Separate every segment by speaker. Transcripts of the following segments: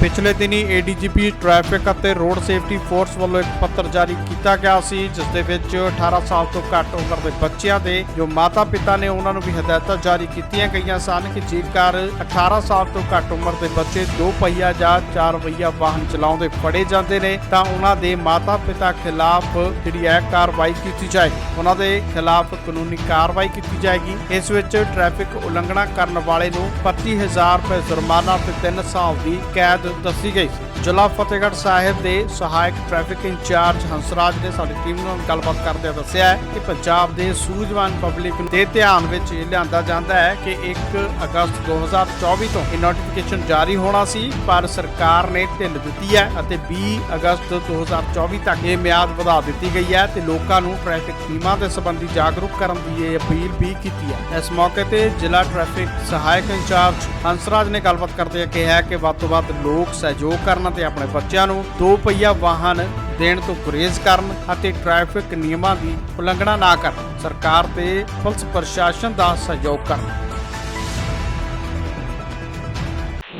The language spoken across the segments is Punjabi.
Speaker 1: ਪਿਛਲੇ ਦਿਨੀ ਏਡੀਜੀਪੀ ਟ੍ਰੈਫਿਕ ਅਤੇ ਰੋਡ ਸੇਫਟੀ ਫੋਰਸ ਵੱਲੋਂ ਇੱਕ ਪੱਤਰ ਜਾਰੀ ਕੀਤਾ ਗਿਆ ਸੀ, ਜਿਸ ਦੇ ਵਿੱਚ 18 ਸਾਲ ਤੋਂ ਘੱਟ ਉਮਰ ਦੇ ਬੱਚਿਆਂ ਦੇ ਜੋ ਮਾਤਾ-ਪਿਤਾ ਨੇ ਉਹਨਾਂ ਨੂੰ ਵੀ ਹਦਾਇਤਾਂ ਜਾਰੀ ਕੀਤੀਆਂ ਗਈਆਂ ਸਨ ਕਿ ਜੇਕਰ 18 ਸਾਲ ਤੋਂ ਘੱਟ ਉਮਰ ਦੇ ਬੱਚੇ ਦੋ ਪਹੀਆ ਜਾਂ ਚਾਰ ਪਹੀਆ ਵਾਹਨ ਚਲਾਉਂਦੇ ਫੜੇ ਜਾਂਦੇ ਨੇ, ਤਾਂ ਉਹਨਾਂ ਦੇ ਮਾਤਾ-ਪਿਤਾ ਖਿਲਾਫ ਜਿਹੜੀ ਹੈ ਕਾਰਵਾਈ ਕੀਤੀ ਜਾਏਗੀ ਉਹਨਾਂ ਦੇ ਖਿਲਾਫ ਕਾਨੂੰਨੀ ਕਾਰਵਾਈ ਕੀਤੀ ਜਾਏਗੀ। ਇਸ ਵਿੱਚ ਟ੍ਰੈਫਿਕ ਉਲੰਘਣਾ ਕਰਨ ਵਾਲੇ ਨੂੰ 25000 ਰੁਪਏ ਜੁਰਮਾਨਾ ਤੇ 3 ਸਾਲ ਦੀ ਕੈਦ ਦੱਸੀ ਗਈ। ਜ਼ਿਲ੍ਹਾ ਫਤਿਹਗੜ੍ਹ ਸਾਹਿਬ ਦੇ ਸਹਾਇਕ ਟ੍ਰੈਫਿਕ ਇੰਚਾਰਜ ਹੰਸਰਾਜ ਨੇ ਸਾਡੀ ਟੀਮ ਨਾਲ ਗੱਲਬਾਤ ਕਰਦਿਆਂ ਦੱਸਿਆ ਹੈ ਕਿ ਪੰਜਾਬ ਦੇ ਸੂਝਵਾਨ ਪਬਲਿਕ ਦੇ ਧਿਆਨ ਵਿੱਚ ਲਿਆਂਦਾ ਜਾਂਦਾ ਹੈ ਕਿ 1 ਅਗਸਤ 2024 ਤੋਂ ਇਹ ਨੋਟੀਫਿਕੇਸ਼ਨ ਜਾਰੀ ਹੋਣਾ ਸੀ, ਪਰ ਸਰਕਾਰ ਨੇ ਢਿੱਲ ਦਿੱਤੀ ਹੈ ਅਤੇ 20 ਅਗਸਤ 2024 ਤੱਕ ਇਹ ਮਿਆਦ ਵਧਾ ਦਿੱਤੀ ਗਈ ਹੈ ਤੇ ਲੋਕਾਂ ਨੂੰ ਟ੍ਰੈਫਿਕ ਨਿਯਮਾਂ ਦੇ ਸੰਬੰਧੀ ਜਾਗਰੂਕ ਕਰਨ ਦੀ ਇਹ ਅਪੀਲ ਵੀ ਕੀਤੀ ਹੈ। ਇਸ ਮੌਕੇ ਤੇ ਜ਼ਿਲ੍ਹਾ ਟ੍ਰੈਫਿਕ ਸਹਾਇਕ ਇੰਚਾਰਜ ਹੰਸਰਾਜ ਨੇ ਗੱਲਬਾਤ ਕਰਦੇ ਕਿਹਾ ਕਿ ਵੱਧ ਤੋਂ ਵੱਧ ਲੋਕ ਸਹਿਯੋਗ ਕਰਨ ਤੇ ਆਪਣੇ ਬੱਚਿਆਂ ਨੂੰ ਦੋ ਪਹੀਆ ਵਾਹਨ ਦੇਣ ਤੋਂ ਗੁਰੇਜ਼ ਕਰਨ ਅਤੇ ਟ੍ਰੈਫਿਕ ਨਿਯਮਾਂ ਦੀ ਉਲੰਘਣਾ ਨਾ ਕਰਨ ਸਰਕਾਰ ਤੇ ਪੁਲਿਸ ਪ੍ਰਸ਼ਾਸਨ ਦਾ ਸਹਿਯੋਗ ਕਰਨ।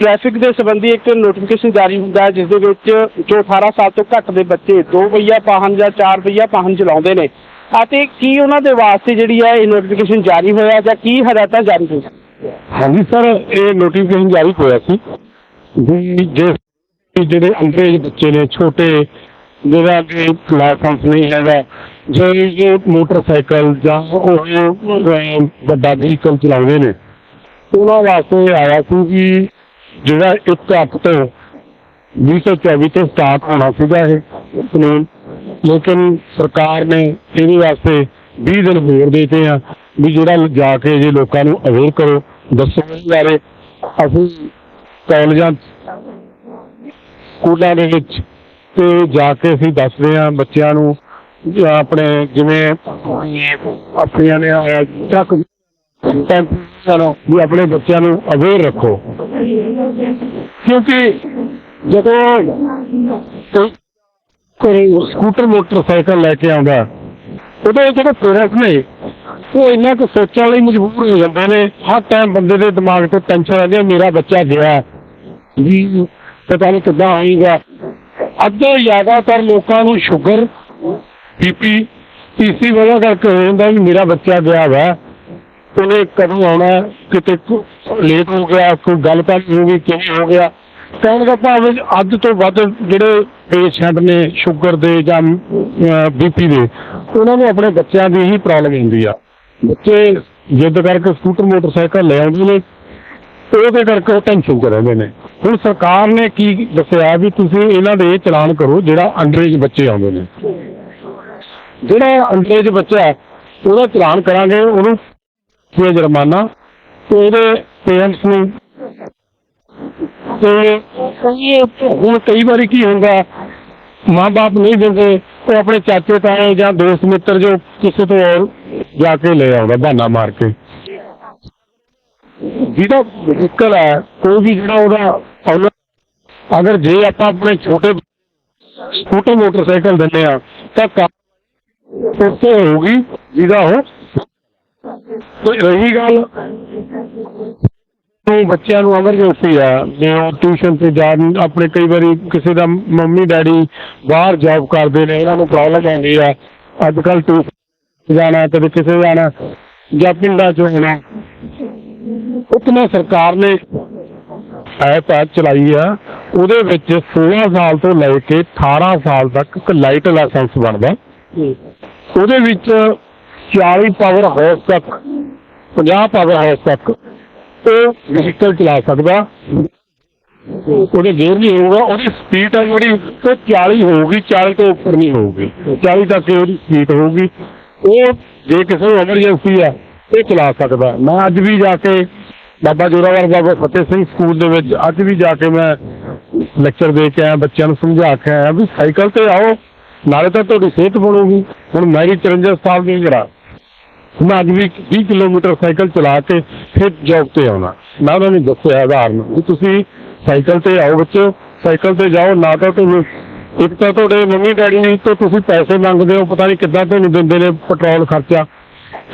Speaker 2: ਟ੍ਰੈਫਿਕ ਦੇ ਸੰਬੰਧੀ ਇੱਕ ਨੋਟੀਫਿਕੇਸ਼ਨ ਜਾਰੀ ਹੁੰਦਾ ਹੈ ਜਿਸ ਦੇ ਵਿੱਚ ਜੋ 18 ਸਾਲ ਤੋਂ ਘੱਟ ਦੇ ਬੱਚੇ ਦੋ ਪਹੀਆ ਵਾਹਨ ਜਾਂ ਚਾਰ ਪਹੀਆ ਵਾਹਨ ਚਲਾਉਂਦੇ ਨੇ ਅਤੇ ਕੀ ਉਹਨਾਂ ਦੇ ਵਾਸਤੇ ਜਿਹੜੀ ਹੈ ਇਹ ਨੋਟੀਫਿਕੇਸ਼ਨ ਜਾਰੀ ਹੋਇਆ ਜਾਂ ਕੀ ਹਦਾਇਤਾਂ ਜਾਰੀ ਹੋਈਆਂ?
Speaker 3: ਹਾਂਜੀ ਸਰ ਇਹ ਨੋਟੀਫਿਕੇਸ਼ਨ ਜਾਰੀ ਹੋਇਆ ਸੀ। ਵੀ ਜੇ ਜਿਹੜੇ ਅੰਗਰੇਜ਼ ਬੱਚੇ ਨੇ, ਛੋਟੇ ਜਿਹੜਾ ਕਿ ਲਾਇਸੈਂਸ ਨਹੀਂ ਹੈਗਾ ਜਿਹੜੇ ਮੋਟਰਸਾਈਕਲ ਜਾਂ ਉਹ ਵੱਡਾ ਵਹੀਕਲ ਚਲਾਉਂਦੇ ਨੇ, ਉਹਨਾਂ ਵਾਸਤੇ ਆਇਆ ਸੀ ਕਿ ਜਿਹੜਾ ਇੱਕ ਅੱਠ ਤੋਂ 2024 ਤੋਂ ਸਟਾਰਟ ਹੋਣਾ ਸੀਗਾ ਇਹ ਕਾਨੂੰਨ, ਲੇਕਿਨ ਸਰਕਾਰ ਨੇ ਇਹਦੇ ਵਾਸਤੇ 20 ਦਿਨ ਹੋਰ ਦੇਤੇ ਆ ਵੀ ਜਿਹੜਾ ਜਾ ਕੇ ਜੇ ਲੋਕਾਂ ਨੂੰ ਅਵੇਅਰ ਕਰੋ, ਦੱਸੋ ਇਸ ਬਾਰੇ। ਅਸੀਂ ਕਾਲਜਾਂ ਸਕੂਲਾਂ ਦੇ ਵਿੱਚ ਤੇ ਜਾ ਕੇ ਅਸੀਂ ਦੱਸਦੇ ਹਾਂ ਬੱਚਿਆਂ ਨੂੰ ਜਾਂ ਆਪਣੇ ਜਿਵੇਂ ਆਪਣੀਆਂ ਨੇ ਆਇਆ ਚੱਕ ਚਲੋ ਵੀ ਆਪਣੇ ਬੱਚਿਆਂ ਨੂੰ ਅਵੇਅਰ ਰੱਖੋ। ਕਿਉਂਕਿ ਜਦੋਂ ਕੋਈ ਸਕੂਟਰ, ਮੋਟਰਸਾਈਕਲ ਲੈ ਕੇ ਆਉਂਦਾ, ਉਹਦੇ ਜਿਹੜੇ ਪੇਰੈਂਟਸ ਨੇ ਉਹ ਇੰਨਾ ਕੁ ਸੋਚਣ ਲਈ ਮਜਬੂਰ ਹੋ ਜਾਂਦੇ ਨੇ। ਹਰ ਟਾਈਮ ਬੰਦੇ ਦੇ ਦਿਮਾਗ ਤੇ ਟੈਨਸ਼ਨ ਰਹਿੰਦੀ ਹੈ ਮੇਰਾ ਬੱਚਾ ਗਿਆ। ਵੀ ਪਤਾ ਨਹੀਂ ਕਿੱਦਾਂ ਆਏਗਾ? ਅੱਧੇ ਜ਼ਿਆਦਾਤਰ ਲੋਕਾਂ ਨੂੰ ਸ਼ੂਗਰ ਬੀਪੀ ਇਸੀ ਵਜ੍ਹਾ ਕਰਕੇ ਹੋ ਜਾਂਦਾ ਵੀ ਮੇਰਾ ਬੱਚਾ ਗਿਆ ਵਾ, ਉਹਨੇ ਕਦੋਂ ਆਉਣਾ, ਕਿਤੇ ਲੇਟ ਹੋ ਗਿਆ, ਕੋਈ ਗੱਲ ਹੋ ਗਈ ਕਿਵੇਂ ਹੋ ਗਿਆ? ਕਹਿਣ ਦਾ ਭਾਵ ਅੱਧ ਤੋਂ ਵੱਧ ਜਿਹੜੇ ਪੇਸ਼ੈਂਟ ਨੇ ਸ਼ੂਗਰ ਦੇ ਜਾਂ ਬੀਪੀ ਦੇ, ਉਹਨਾਂ ਨੂੰ ਆਪਣੇ ਬੱਚਿਆਂ ਦੀ ਹੀ ਪ੍ਰੋਬਲਮ ਹੁੰਦੀ ਆ। ਬੱਚੇ ਜਿੱਦ ਕਰਕੇ ਸਕੂਟਰ, ਮੋਟਰਸਾਈਕਲ ਲੈ ਆਉਂਦੇ ਨੇ, ਉਹਦੇ ਕਰਕੇ ਉਹ ਟੈਨਸ਼ਨ 'ਚ ਰਹਿੰਦੇ ਨੇ। ਹੁਣ ਸਰਕਾਰ ਨੇ ਕੀ ਦੱਸਿਆ ਵੀ ਤੁਸੀਂ ਇਹਨਾਂ ਦੇ ਚਲਾਨ ਕਰੋ ਜਿਹੜਾ ਅੰਡਰੇਜ ਬੱਚੇ ਆਉਂਦੇ ਨੇ। ਜਿਹੜਾ ਅੰਡਰੇਜ ਬੱਚਾ ਹੈ, ਉਹਦਾ ਚਲਾਨ ਕਰਾਂਗੇ ਉਹਨੂੰ ਕੋਈ ਜੁਰਮਾਨਾ ਤੇ ਉਹਦੇ ਪੇਰੈਂਟਸ ਨੂੰ। ਤੇ ਹੁਣ ਕਈ ਵਾਰੀ ਕੀ ਹੁੰਦਾ ਮਾਂ-ਬਾਪ ਨਹੀਂ ਦਿੰਦੇ ਉਹ ਆਪਣੇ ਚਾਚੇ ਤਾਏ ਜਾਂ ਦੋਸਤ ਮਿੱਤਰ ਜੋ ਕਿਸੇ ਤੋਂ ਜਾ ਕੇ ਲੈ ਆਉਂਦਾ ਬਹਾਨਾ ਮਾਰ ਕੇ। ਜਿਹਦਾ ਵਹੀਕਲ ਹੈ ਕੋਈ ਵੀ ਜਿਹੜਾ ਉਹਦਾ owner- ਅਗਰ ਜੇ ਆਪਾਂ ਆਪਣੇ ਛੋਟੇ ਸਕੂਟਰ ਮੋਟਰਸਾਈਕਲ ਦਿੰਦੇ ਆ ਤਾਂ ਕਾ- ਉੱਥੇ ਹੋਊਗੀ, ਜਿਹਦਾ ਉਹ ਤੇ ਰਹੀ ਗੱਲ। ਨੂੰ ਬੱਚਿਆਂ ਨੂੰ ਐਮਰਜੈਂਸੀ ਆ ਜੇ ਉਹ ਟਿਊਸ਼ਨ ਤੇ ਜਾਣ ਆਪਣੇ ਕਈ ਵਾਰੀ ਕਿਸੇ ਦਾ ਮੰਮੀ, ਡੈਡੀ ਬਾਹਰ ਜੌਬ ਕਰਦੇ ਨੇ ਇਹਨਾਂ ਨੂੰ ਪ੍ਰੋਬਲਮ ਆਉਂਦੀ ਆ। ਅੱਜ ਕੱਲ ਟਿਊਸ਼ਨ ਜਾਣਾ, ਕਦੇ ਕਿਸੇ ਜਾਣਾ, ਜਾਂ ਪਿੰਡਾਂ ਚ ਹੋਣਾ। ਉਤਨਾ ਸਰਕਾਰ ਨੇ ਐਪ ਆ ਚਲਾਈ ਆ, ਉਹਦੇ ਵਿੱਚ 16 ਸਾਲ ਤੋਂ ਲੈ ਕੇ 18 ਸਾਲ ਤੱਕ ਇੱਕ ਲਾਈਟ ਲਾਇਸੈਂਸ ਬਣਦਾ। ਉਹਦੇ ਵਿੱਚ 40 ਪਾਵਰ ਹਾਊਸ ਤੱਕ 50 ਪਾਵਰ ਹਾਊਸ ਤੱਕ ਉਹ ਵਹੀਕਲ ਚਲਾ ਸਕਦਾ। ਉਹਦੇ ਗੇਅਰ ਨਹੀਂ ਹੋਊਗਾ, ਉਹਦੀ ਸਪੀਡ ਹੈ ਜਿਹੜੀ, ਉਹ 40 ਹੋਊਗੀ 40 ਤੋਂ ਉੱਪਰ ਨਹੀਂ ਹੋਊਗੀ। 40 ਤੱਕ ਉਹਦੀ ਸਪੀਡ ਹੋਊਗੀ। ਉਹ ਜੇ ਕਿਸੇ ਨੂੰ ਐਮਰਜੈਂਸੀ ਆ ਇਹ ਚਲਾ ਸਕਦਾ। ਮੈਂ ਅੱਜ ਵੀ ਜਾ ਕੇ ਬਾਬਾ ਜੋਰਾਵਰ ਬਾਬਾ ਫਤਿਹ ਸਿੰਘ ਸਕੂਲ ਦੇ ਵਿੱਚ ਅੱਜ ਵੀ ਜਾ ਕੇ ਮੈਂ ਲੈਕਚਰ ਦੇ ਕੇ ਆਇਆ, ਬੱਚਿਆਂ ਨੂੰ ਸਮਝਾ ਕੇ ਆਇਆ ਵੀ ਸਾਈਕਲ ਤੇ ਆਓ, ਨਾਲੇ ਤਾਂ ਤੁਹਾਡੀ ਸਿਹਤ ਬਣੂਗੀ। ਹੁਣ ਮੈਰੀ 53 ਸਾਲ ਦੀ ਉਮਰ ਮੈਂ ਅੱਜ ਵੀ 20 ਕਿਲੋਮੀਟਰ ਸਾਈਕਲ ਚਲਾ ਕੇ ਫਿਰ ਜੌਬ ਤੇ ਆਉਣਾ। ਮੈਂ ਉਹਨਾਂ ਨੂੰ ਦੱਸਿਆ ਉਦਾਹਰਨ ਵੀ ਤੁਸੀਂ ਸਾਈਕਲ ਤੇ ਆਓ ਬੱਚੋ ਸਾਈਕਲ ਤੇ ਜਾਓ, ਨਾ ਤਾਂ ਤੁਹਾਨੂੰ ਇੱਕ ਤਾਂ ਤੁਹਾਡੇ ਮੰਮੀ ਡੈਡੀ ਤੋਂ ਤੁਸੀਂ ਪੈਸੇ ਮੰਗਦੇ ਹੋ, ਪਤਾ ਨਹੀਂ ਕਿੱਦਾਂ ਤੁਹਾਨੂੰ ਦਿੰਦੇ ਨੇ ਪੈਟਰੋਲ ਖਰਚਾ।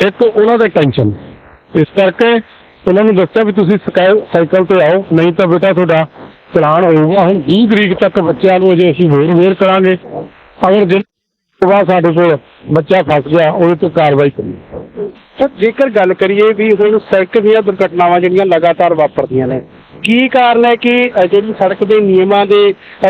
Speaker 3: ਇੱਕ ਉਹਨਾਂ ਦੇ ਟੈਨਸ਼ਨ ਇਸ ਕਰਕੇ ਉਹਨਾਂ ਨੂੰ ਦੱਸਿਆ ਵੀ ਤੁਸੀਂ ਸਕਾਈ ਸਾਈਕਲ ਤੇ ਆਓ, ਨਹੀਂ ਤਾਂ ਬੇਟਾ ਤੁਹਾਡਾ ਚਲਾਨ ਹੋਊਗਾ। ਹੁਣ 20 ਤਰੀਕ ਤੱਕ ਬੱਚਿਆਂ ਨੂੰ ਅਜੇ ਅਸੀਂ ਹੋਰ ਵੇਰ ਕਰਾਂਗੇ। ਅਗਰ ਦਿਨ ਤੋਂ ਸਾਡੇ ਕੋਲ ਬੱਚਾ ਫਸ ਗਿਆ, ਉਹਦੇ ਤੇ ਕਾਰਵਾਈ ਕਰੀਏ।
Speaker 2: ਸਰ, ਜੇਕਰ ਗੱਲ ਕਰੀਏ ਵੀ ਹੁਣ ਸੜਕ ਦੀਆਂ ਦੁਰਘਟਨਾਵਾਂ ਜਿਹੜੀਆਂ ਲਗਾਤਾਰ ਵਾਪਰਦੀਆਂ ਨੇ, ਕੀ ਕਾਰਨ ਹੈ ਕਿ ਜਿਹੜੀ ਸੜਕ ਦੇ ਨਿਯਮਾਂ ਦੇ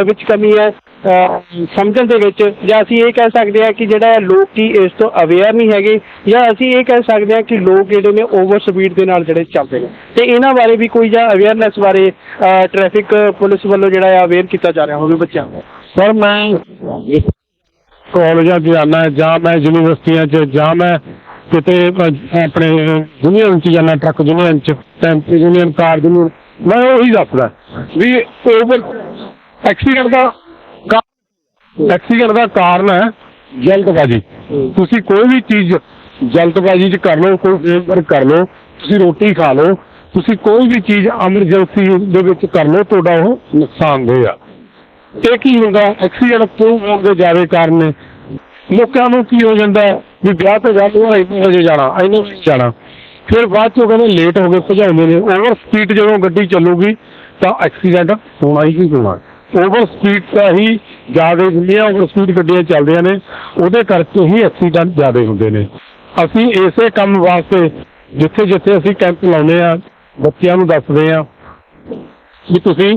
Speaker 2: ਵਿੱਚ ਕਮੀ ਹੈ? ਸਮਝਣ ਦੇ ਵਿੱਚ ਜਾਂ ਅਸੀਂ ਇਹ ਕਹਿ ਸਕਦੇ ਹਾਂ ਕਿ ਜਿਹੜਾ ਲੋਕੀ ਇਸ ਤੋਂ ਅਵੇਅਰ ਨਹੀਂ ਹੈਗੇ ਜਾਂ ਅਸੀਂ ਇਹ ਕਹਿ ਸਕਦੇ ਹਾਂ ਕਿ ਲੋਕ ਜਿਹੜੇ ਨੇ ਓਵਰ ਸਪੀਡ ਦੇ ਨਾਲ ਜਿਹੜੇ ਚੱਲਦੇ ਨੇ। ਤੇ ਇਹਨਾਂ ਬਾਰੇ ਵੀ ਕੋਈ ਜਾਂ ਅਵੇਅਰਨੈਸ ਬਾਰੇ ਟ੍ਰੈਫਿਕ ਪੁਲਿਸ ਵੱਲੋਂ ਜਿਹੜਾ ਆ ਅਵੇਅਰ ਕੀਤਾ ਜਾ ਰਿਹਾ ਹੋਵੇ ਬੱਚਿਆਂ ਨੂੰ।
Speaker 3: ਸਰ, ਮੈਂ ਕਾਲਜਾਂ 'ਚ ਜਾਣਾ ਜਾਂ ਮੈਂ ਯੂਨੀਵਰਸਿਟੀਆਂ 'ਚ, ਜਾਂ ਮੈਂ ਕਿਤੇ ਆਪਣੇ ਯੂਨੀਅਨ 'ਚ ਜਾਣਾ ਟਰੱਕ ਯੂਨੀਅਨ 'ਚ ਟੈਂਪੂ ਯੂਨੀਅਨ ਕਾਰ ਯੂਨੀਅਨ ਮੈਂ ਉਹੀ ਦੱਸਦਾ ਵੀ ਓਵਰ ਐਕਸੀਡੈਂਟ ਦਾ ਐਕਸੀਡੈਂਟ ਦਾ ਕਾਰਨ ਹੈ ਜਲਦਬਾਜ਼ੀ। ਤੁਸੀਂ ਕੋਈ ਵੀ ਚੀਜ਼ ਜਲਦਬਾਜ਼ੀ 'ਚ ਕਰ ਲਓ ਕੋਈ ਫੇਵਰ ਕਰ ਲਓ ਤੁਸੀਂ ਰੋਟੀ ਖਾ ਲਓ ਤੁਸੀਂ ਕੋਈ ਵੀ ਚੀਜ਼ ਐਮਰਜੈਂਸੀ ਦੇ ਵਿੱਚ ਕਰ ਲਓ ਤੁਹਾਡਾ ਉਹ ਨੁਕਸਾਨਦੇਹ ਆ। ਇਹ ਕੀ ਹੁੰਦਾ? ਐਕਸੀਡੈਂਟ ਕਿਉਂ ਹੋਣ ਦੇ ਜ਼ਿਆਦਾ ਕਾਰਨ ਨੇ? ਲੋਕਾਂ ਨੂੰ ਕੀ ਹੋ ਜਾਂਦਾ? ਵੀ ਵਿਆਹ ਤੇ ਜਾ ਉਹ ਇੰਨੇ ਵਜੇ ਜਾਣਾ ਇੰਨੇ ਵਜੇ ਜਾਣਾ। ਫਿਰ ਬਾਅਦ ਚੋਂ ਕਹਿੰਦੇ ਲੇਟ ਹੋ ਗਏ ਭਜਾਉਂਦੇ ਨੇ। ਓਵਰ ਸਪੀਡ ਜਦੋਂ ਗੱਡੀ ਚੱਲੂਗੀ ਤਾਂ ਐਕਸੀਡੈਂਟ ਹੋਣਾ ਹੀ ਹੋਣਾ। ਓਵਰ ਸਪੀਡ ਤਾਂ ਹੀ ਜ਼ਿਆਦਾ ਜਿੰਨੀਆਂ ਓਵਰ ਸਪੀਡ ਗੱਡੀਆਂ ਚੱਲਦੀਆਂ ਨੇ, ਉਹਦੇ ਕਰਕੇ ਹੀ ਐਕਸੀਡੈਂਟ ਜ਼ਿਆਦਾ ਹੁੰਦੇ ਨੇ। ਅਸੀਂ ਇਸੇ ਕੰਮ ਵਾਸਤੇ ਜਿੱਥੇ ਜਿੱਥੇ ਅਸੀਂ ਕੈਂਪ ਲਾਉਂਦੇ ਆ ਬੱਚਿਆਂ ਨੂੰ ਦੱਸਦੇ ਆ ਵੀ ਤੁਸੀਂ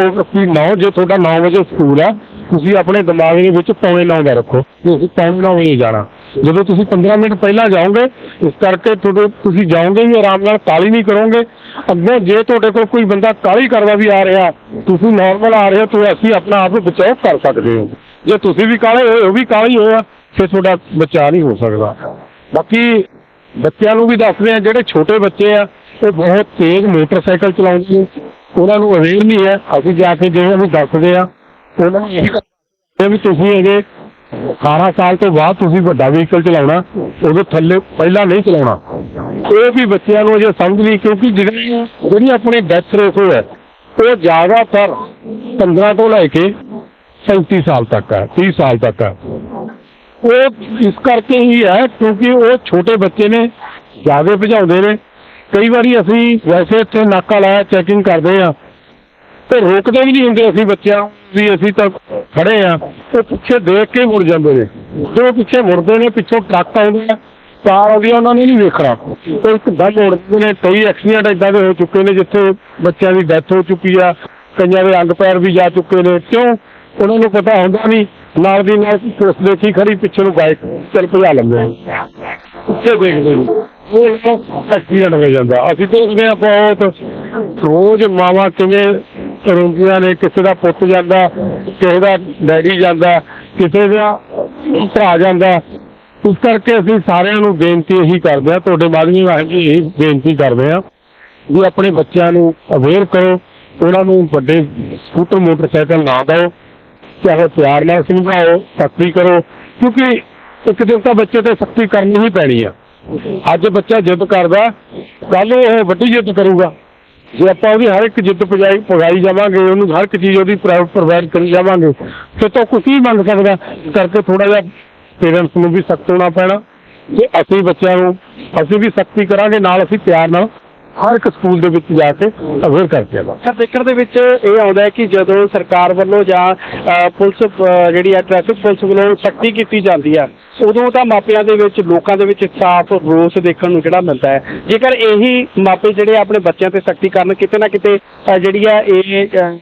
Speaker 3: ਓਵਰ ਸਪੀਡ ਨਾ ਹੋ ਜੇ ਤੁਹਾਡਾ 9 ਵਜੇ ਸਕੂਲ ਆ, ਤੁਸੀਂ ਆਪਣੇ ਦਿਮਾਗ ਦੇ ਵਿੱਚ ਪੌਣੇ ਨੌ ਦਾ ਰੱਖੋ। ਕਿ ਅਸੀਂ ਪੌਣੇ ਨੌ ਵਜੇ ਜਾਣਾ ਜਦੋਂ ਤੁਸੀਂ 15 ਮਿੰਟ ਪਹਿਲਾਂ ਜਾਓਗੇ, ਇਸ ਕਰਕੇ ਤੁਹਾਡੇ ਤੁਸੀਂ ਜਾਓਗੇ ਵੀ ਆਰਾਮ ਨਾਲ ਕਾਲੀ ਨਹੀਂ ਕਰੋਗੇ। ਅੱਗੋਂ ਜੇ ਤੁਹਾਡੇ ਕੋਲ ਕੋਈ ਬੰਦਾ ਕਾਲੀ ਕਰਦਾ ਵੀ ਆ ਰਿਹਾ, ਤੁਸੀਂ ਨਾਰਮਲ ਆ ਰਹੇ ਹੋ, ਤਾਂ ਅਸੀਂ ਆਪਣਾ ਆਪ ਬਚਾਓ ਕਰ ਸਕਦੇ ਹੋ। ਜੇ ਤੁਸੀਂ ਵੀ ਕਾਲੇ ਹੋਏ, ਉਹ ਵੀ ਕਾਲੇ ਹੋਇਆ ਫਿਰ ਤੁਹਾਡਾ ਬਚਾਅ ਨਹੀਂ ਹੋ ਸਕਦਾ। ਬਾਕੀ ਬੱਚਿਆਂ ਨੂੰ ਵੀ ਦੱਸਦੇ ਆ, ਜਿਹੜੇ ਛੋਟੇ ਬੱਚੇ ਆ ਉਹ ਬਹੁਤ ਤੇਜ਼ ਮੋਟਰਸਾਈਕਲ ਚਲਾਉਂਦੇ ਨੇ ਉਹਨਾਂ ਨੂੰ ਅਵੇਅਰ ਨਹੀਂ ਹੈ। ਅਸੀਂ ਜਾ ਕੇ ਜਿਹੜੇ ਨੂੰ ਦੱਸਦੇ ਆ, ਉਹਨਾਂ ਨੂੰ ਇਹ ਵੀ ਤੁਸੀਂ ਅਜੇ 18 ਸਾਲ ਤੋਂ ਬਾਅਦ ਤੁਸੀਂ ਵੱਡਾ ਵਹੀਕਲ ਚਲਾਉਣਾ ਉਹਦੇ ਥੱਲੇ ਪਹਿਲਾਂ ਨਹੀਂ ਚਲਾਉਣਾ। ਇਹ ਵੀ ਬੱਚਿਆਂ ਨੂੰ ਅਜੇ ਸਮਝ ਨਹੀਂ, ਕਿਉਂਕਿ ਜਿਹੜੀ ਜਿਹੜੀ ਡੈਥ ਰੇਸ਼ੋ ਹੈ ਉਹ ਜ਼ਿਆਦਾਤਰ 15 ਤੋਂ ਲੈ ਕੇ 37 ਸਾਲ ਤੱਕ ਹੈ 30 ਸਾਲ ਤੱਕ ਹੈ। ਉਹ ਇਸ ਕਰਕੇ ਹੀ ਹੈ, ਕਿਉਂਕਿ ਉਹ ਛੋਟੇ ਬੱਚੇ ਨੇ, ਜ਼ਿਆਦਾ ਭਜਾਉਂਦੇ ਨੇ। ਕਈ ਵਾਰੀ ਅਸੀਂ ਵੈਸੇ ਇੱਥੇ ਨਾਕਾ ਲਾਇਆ ਚੈਕਿੰਗ ਕਰਦੇ ਆ ਤੇ ਰੋਕਦੇ ਵੀ ਨਹੀਂ ਹੁੰਦੇ ਅਸੀਂ ਬੱਚਿਆਂ ਨੂੰ, ਵੀ ਅਸੀਂ ਤਾਂ ਖੜੇ ਆ। ਤੇ ਪਿੱਛੇ ਦੇਖ ਕੇ ਮੁੜ ਜਾਂਦੇ ਨੇ। ਜਦੋਂ ਪਿੱਛੇ ਮੁੜਦੇ ਨੇ, ਪਿੱਛੋਂ ਟਰੱਕ ਆਉਂਦੇ ਆ ਕਾਰ ਆਉਂਦੀ ਉਹਨਾਂ ਨੇ ਨਹੀਂ ਵੇਖਣਾ। ਤੇ ਇੱਕ ਦਮ ਮੁੜਦੇ ਨੇ, ਕਈ ਐਕਸੀਡੈਂਟ ਇਦਾਂ ਦੇ ਹੋ ਚੁੱਕੇ ਨੇ, ਜਿੱਥੇ ਬੱਚਿਆਂ ਦੀ ਡੈਥ ਹੋ ਚੁੱਕੀ ਆ, ਕਈਆਂ ਦੇ ਅੰਗ ਪੈਰ ਵੀ ਜਾ ਚੁੱਕੇ ਨੇ। ਕਿਉਂ? ਉਹਨਾਂ ਨੂੰ ਪਤਾ ਹੁੰਦਾ ਨਹੀਂ। ਨਾਲ ਦੀ ਨਾਲ ਪੁਲਿਸ ਦੇਖੀ ਖੜੀ, ਪਿੱਛੇ ਨੂੰ ਬਾਈਕ ਚੱਲ ਭਜਾ ਲੈਂਦੇ ਉੱਥੇ ਦੇਖਦੇ ਨੇ। ਉਹ ਐਕਸੀਡੈਂਟ ਹੋ ਜਾਂਦਾ। ਅਸੀਂ ਦੇਖਦੇ ਆ ਬਹੁਤ। ਰੋਜ਼ ਮਾਵਾ ਕਿਵੇਂ ਰੋਂਦੀਆਂ ਨੇ, ਕਿਸੇ ਦਾ ਪੁੱਤ ਜਾਂਦਾ, ਕਿਸੇ ਦਾ ਡੈਡੀ ਜਾਂਦਾ, ਕਿਸੇ ਦਾ ਭਰਾ ਜਾਂਦਾ। ਇਸ ਕਰਕੇ ਅਸੀਂ ਸਾਰਿਆਂ ਨੂੰ ਬੇਨਤੀ ਇਹੀ ਕਰਦੇ ਆ ਤੁਹਾਡੇ ਮਾਧਿਅਮ ਰਾਹੀਂ ਇਹੀ ਬੇਨਤੀ ਕਰਦੇ ਆ ਵੀ ਆਪਣੇ ਬੱਚਿਆਂ ਨੂੰ ਅਵੇਅਰ ਕਰੋ, ਉਹਨਾਂ ਨੂੰ ਵੱਡੇ ਸਕੂਟਰ, ਮੋਟਰਸਾਈਕਲ ਨਾ ਦਿਓ, ਚਾਹੇ ਪਿਆਰ ਨਾਲ ਸਮਝਾਓ, ਸਖਤੀ ਕਰੋ, ਕਿਉਂਕਿ ਇੱਕ ਦਿਨ ਤਾਂ ਬੱਚੇ ਤੇ ਸਖਤੀ ਕਰਨੀ ਹੀ ਪੈਣੀ ਆ। ਅੱਜ ਬੱਚਾ ਜਿੱਦ ਕਰਦਾ ਕੱਲ ਉਹ ਵੱਡੀ ਜਿੱਦ ਕਰੂਗਾ। ਜੇ ਆਪਾਂ ਉਹਦੀ ਹਰ ਇੱਕ ਜਿੱਦ ਪਜਾਈ ਪਗਾਈ ਜਾਵਾਂਗੇ, ਉਹਨੂੰ ਹਰ ਇੱਕ ਚੀਜ਼ ਉਹਦੀ ਪ੍ਰੋਵਾਈਡ ਕਰੀ ਜਾਵਾਂਗੇ ਫਿਰ ਤਾਂ ਕੁਝ ਵੀ ਮੰਗ ਸਕਦਾ। ਕਰਕੇ ਥੋੜਾ ਜਿਹਾ ਪੇਰੈਂਟਸ ਨੂੰ ਵੀ ਸਖਤ ਹੋਣਾ ਪੈਣਾ, ਤੇ ਅਸੀਂ ਬੱਚਿਆਂ ਨੂੰ, ਅਸੀਂ ਵੀ ਸਖਤੀ ਕਰਾਂਗੇ, ਨਾਲ ਅਸੀਂ ਪਿਆਰ ਨਾਲ ਹਰ ਇੱਕ ਸਕੂਲ ਦੇ ਵਿੱਚ ਜਾ ਕੇ ਅਵੇਅਰ ਕਰਕੇ ਆਵਾਂਗੇ
Speaker 2: ਸਰ ਦੇਖਣ ਦੇ ਵਿੱਚ ਇਹ ਆਉਂਦਾ ਹੈ ਕਿ ਜਦੋਂ ਸਰਕਾਰ ਵੱਲੋਂ ਜਾਂ ਪੁਲਿਸ ਜਿਹੜੀ ਹੈ ਟ੍ਰੈਫਿਕ ਪੁਲਿਸ ਵੱਲੋਂ ਸਖਤੀ ਕੀਤੀ ਜਾਂਦੀ ਹੈ ਉਦੋਂ ਤਾਂ ਮਾਪਿਆਂ ਦੇ ਵਿੱਚ ਲੋਕਾਂ ਦੇ ਵਿੱਚ ਸਾਫ਼ ਰੋਸ ਦੇਖਣ ਨੂੰ ਜਿਹੜਾ ਮਿਲਦਾ ਹੈ। ਜੇਕਰ ਇਹੀ ਮਾਪੇ ਜਿਹੜੇ ਆਪਣੇ ਬੱਚਿਆਂ ਤੇ ਸਖਤੀ ਕਰਨ ਕਿਤੇ ਨਾ ਕਿਤੇ ਜਿਹੜੀ ਆ ਇਹ ਅ,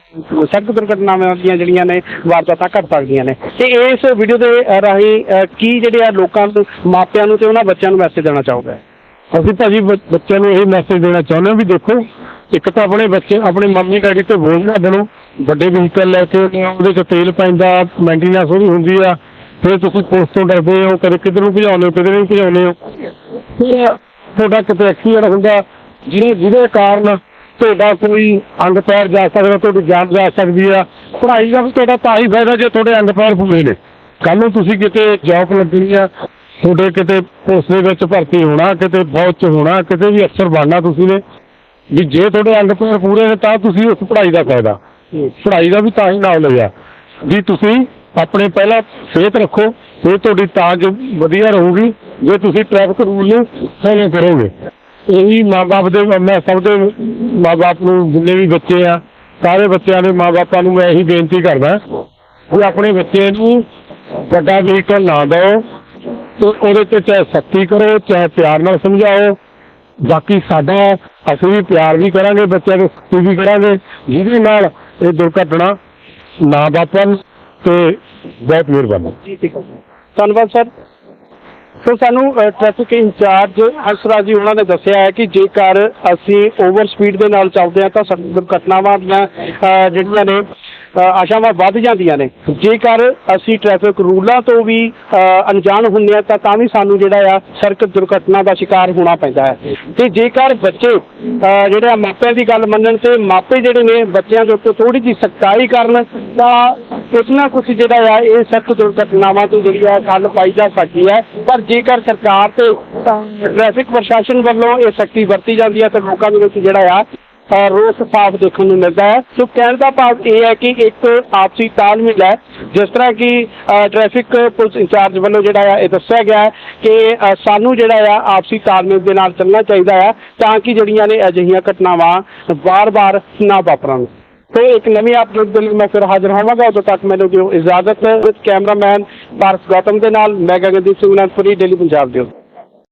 Speaker 2: ਸੜਕ ਦੁਰਘਟਨਾਵਾਂ ਦੀਆਂ ਜਿਹੜੀਆਂ ਨੇ ਵਾਰਦਾਤਾਂ ਘਟ ਸਕਦੀਆਂ ਨੇ। ਤੇ ਇਸ ਵੀਡੀਓ ਦੇ ਰਾਹੀਂ ਅ, ਕੀ ਜਿਹੜੇ ਆ ਲੋਕਾਂ ਨੂੰ ਮਾਪਿਆਂ ਨੂੰ ਤੇ ਉਹਨਾਂ ਬੱਚਿਆਂ ਨੂੰ ਮੈਸੇਜ ਦੇਣਾ ਚਾਹੋਗੇ?
Speaker 3: ਅਸੀਂ ਭਾਜੀ ਬੱਚਿਆਂ ਨੂੰ ਇਹ ਮੈਸੇਜ ਦੇਣਾ ਚਾਹੁੰਦੇ ਹਾਂ ਵੀ ਦੇਖੋ, ਇੱਕ ਤਾਂ ਆਪਣੇ ਬੱਚੇ, ਆਪਣੇ ਮੰਮੀ ਡੈਡੀ ਤੇ ਬੋਝ ਨਾ ਦੇਣੋ। ਵੱਡੇ ਵਹੀਕਲ ਲੈ ਕੇ ਉਹਦੇ ਚ ਤੇਲ ਪੈਂਦਾ ਮੇਨਟੇਨੈਂਸ ਉਹਦੀ ਹੁੰਦੀ ਆ। ਫਿਰ ਤੁਸੀਂ ਪੁਲਿਸ ਤੋਂ ਡਰਦੇ ਹੋ, ਕਦੇ ਕਿਧਰ ਨੂੰ ਭਜਾਉਂਦੇ ਹੋ, ਕਿਧਰ ਨੂੰ ਭਜਾਉਂਦੇ ਹੋ। ਫਿਰ ਤੁਹਾਡਾ ਕਿਤੇ ਐਕਸੀਡੈਂਟ ਹੁੰਦਾ, ਜਿਹਦੇ ਜਿਹਦੇ ਕਾਰਨ ਤੁਹਾਡਾ ਕੋਈ ਅੰਗ ਪੈਰ ਜਾ ਸਕਦਾ, ਤੁਹਾਡੀ ਜਾਨ ਜਾ ਸਕਦੀ ਆ। ਪੜ੍ਹਾਈ ਦਾ ਵੀ ਤੁਹਾਡਾ ਤਾਂ ਹੀ ਫਾਇਦਾ ਜੇ ਤੁਹਾਡੇ ਅੰਗ ਪੈਰ ਪੂਰੇ ਨੇ। ਕੱਲ ਨੂੰ ਤੁਸੀਂ ਕਿਤੇ ਜੌਬ ਲੱਗਣੀ ਆ ਤੁਹਾਡੇ ਕਿਤੇ ਪੁਲਿਸ ਦੇ ਵਿੱਚ ਭਰਤੀ ਹੋਣਾ, ਕਿਤੇ ਫੌਜ ਚ ਹੋਣਾ, ਕਿਤੇ ਵੀ ਅਫਸਰ ਬਣਨਾ ਤੁਸੀਂ ਨੇ, ਵੀ ਜੇ ਤੁਹਾਡੇ ਅੰਗ ਪੈਰ ਪੂਰੇ ਨੇ ਤਾਂ ਤੁਸੀਂ ਉਸ ਪੜ੍ਹਾਈ ਦਾ ਫਾਇਦਾ। ਪੜ੍ਹਾਈ ਦਾ ਵੀ ਤਾਂ ਹੀ ਨਾਮ ਲਿਆ। ਵੀ ਤੁਸੀਂ ਆਪਣੇ ਪਹਿਲਾਂ ਸਿਹਤ ਰੱਖੋ ਸਿਹਤ ਤੁਹਾਡੀ ਤਾਂ ਜੋ ਵਧੀਆ ਰਹੂਗੀ, ਜੇ ਤੁਸੀਂ ਟ੍ਰੈਫਿਕ ਰੂਲ ਨੂੰ ਫੋਲੋ ਕਰੋਗੇ। ਇਹੀ ਮਾਂ-ਬਾਪ ਦੇ, ਮੈਂ ਸਭ ਦੇ ਮਾਂ-ਬਾਪ ਨੂੰ, ਜਿੰਨੇ ਵੀ ਬੱਚੇ ਆ, ਸਾਰੇ ਬੱਚਿਆਂ ਦੇ ਮਾਪਿਆਂ ਨੂੰ ਮੈਂ ਇਹੀ ਬੇਨਤੀ ਕਰਦਾ ਕਿ ਆਪਣੇ ਬੱਚੇ ਨੂੰ ਵੱਡਾ ਵਹੀਕਲ ਨਾ ਦਿਓ। ਤੇ ਉਹਦੇ ਤੇ ਚਾਹੇ ਸਖਤੀ ਕਰੋ, ਚਾਹੇ ਪਿਆਰ ਨਾਲ ਸਮਝਾਓ। ਬਾਕੀ ਸਾਡਾ, ਅਸੀਂ ਵੀ ਪਿਆਰ ਵੀ ਕਰਾਂਗੇ, ਬੱਚਿਆਂ ਦੇ ਸਖਤੀ ਵੀ ਕਰਾਂਗੇ। ਜਿਹਦੇ ਨਾਲ ਇਹ ਦੁਰਘਟਨਾ ਨਾ ਵਾਪਰਨ ਤੇ ਬਹੁਤ ਮਿਹਰਬਾਨੀ।
Speaker 2: ਜੀ, ਠੀਕ ਹੈ ਧੰਨਵਾਦ, ਸਰ। ਸੋ ਸਾਨੂੰ ਟ੍ਰੈਫਿਕ ਇੰਚਾਰਜ ਹੰਸਰਾਜ ਜੀ, ਉਹਨਾਂ ਨੇ ਦੱਸਿਆ ਹੈ ਕਿ ਜੇਕਰ ਅਸੀਂ ਓਵਰ ਸਪੀਡ ਦੇ ਨਾਲ ਚੱਲਦੇ ਹਾਂ ਤਾਂ ਸੜਕ ਦੁਰਘਟਨਾਵਾਂ ਦੀਆਂ ਜਿਹੜੀਆਂ ਨੇ ਆਸ਼ਾਵਾਂ ਵੱਧ ਜਾਂਦੀਆਂ ਨੇ। ਜੇਕਰ ਅਸੀਂ ਟ੍ਰੈਫਿਕ ਰੂਲਾਂ ਤੋਂ ਵੀ ਅਣਜਾਣ ਹੁੰਦੇ ਹਾਂ ਤਾਂ ਤਾਂ ਵੀ ਸਾਨੂੰ ਜਿਹੜਾ ਆ ਸੜਕ ਦੁਰਘਟਨਾ ਦਾ ਸ਼ਿਕਾਰ ਹੋਣਾ ਪੈਂਦਾ ਹੈ। ਤੇ ਜੇਕਰ ਬੱਚੇ ਜਿਹੜੇ ਆ ਮਾਪਿਆਂ ਦੀ ਗੱਲ ਮੰਨਣ ਤੇ ਮਾਪੇ ਜਿਹੜੇ ਨੇ ਬੱਚਿਆਂ ਦੇ ਉੱਤੇ ਥੋੜੀ ਜਿਹੀ ਸਖਤਾਈ ਕਰਨ ਤਾਂ ਕੁਛ ਨਾ ਕੁਛ ਜਿਹੜਾ ਆ ਇਹ ਸੜਕ ਦੁਰਘਟਨਾਵਾਂ ਤੋਂ ਜਿਹੜੀ ਆ ਗੱਲ ਪਾਈ ਜਾ ਸਕਦੀ ਹੈ। ਪਰ ਜੇਕਰ ਸਰਕਾਰ ਤੇ ਟ੍ਰੈਫਿਕ ਪ੍ਰਸ਼ਾਸਨ ਵੱਲੋਂ ਇਹ ਸਖਤੀ ਵਰਤੀ ਜਾਂਦੀ ਹੈ ਤਾਂ ਲੋਕਾਂ ਦੇ ਵਿੱਚ ਜਿਹੜਾ ਆ ਰੋਸ ਸਾਫ਼ ਦੇਖਣ ਨੂੰ ਮਿਲਦਾ ਹੈ। ਸੋ ਕਹਿਣ ਦਾ ਭਾਵ ਇਹ ਹੈ ਕਿ ਇੱਕ ਆਪਸੀ ਤਾਲਮੇਲ ਹੈ। ਜਿਸ ਤਰ੍ਹਾਂ ਕਿ ਟ੍ਰੈਫਿਕ ਪੁਲਿਸ ਇੰਚਾਰਜ ਵੱਲੋਂ ਜਿਹੜਾ ਆ, ਇਹ ਦੱਸਿਆ ਗਿਆ ਹੈ ਕਿ ਸਾਨੂੰ ਜਿਹੜਾ ਆ, ਆਪਸੀ ਤਾਲਮੇਲ ਦੇ ਨਾਲ ਚੱਲਣਾ ਚਾਹੀਦਾ ਹੈ ਤਾਂ ਕਿ ਜਿਹੜੀਆਂ ਨੇ ਅਜਿਹੀਆਂ ਘਟਨਾਵਾਂ ਵਾਰ-ਵਾਰ ਨਾ ਵਾਪਰਨ। ਸੋ ਇੱਕ ਨਵੀਂ ਅਪਡੇਟ ਦੇ ਲਈ ਮੈਂ ਫਿਰ ਹਾਜ਼ਰ ਹੋਵਾਂਗਾ। ਉਦੋਂ ਤੱਕ ਮੈਨੂੰ ਦਿਓ ਇਜਾਜ਼ਤ। ਕੈਮਰਾਮੈਨ ਪਾਰਸ ਗੌਤਮ ਦੇ ਨਾਲ, ਮੈਂ ਗਗਨਦੀਪ ਸਿੰਘ ਨਾਨਪੁਰੀ ਡੇਲੀ ਪੰਜਾਬ ਦਿਓ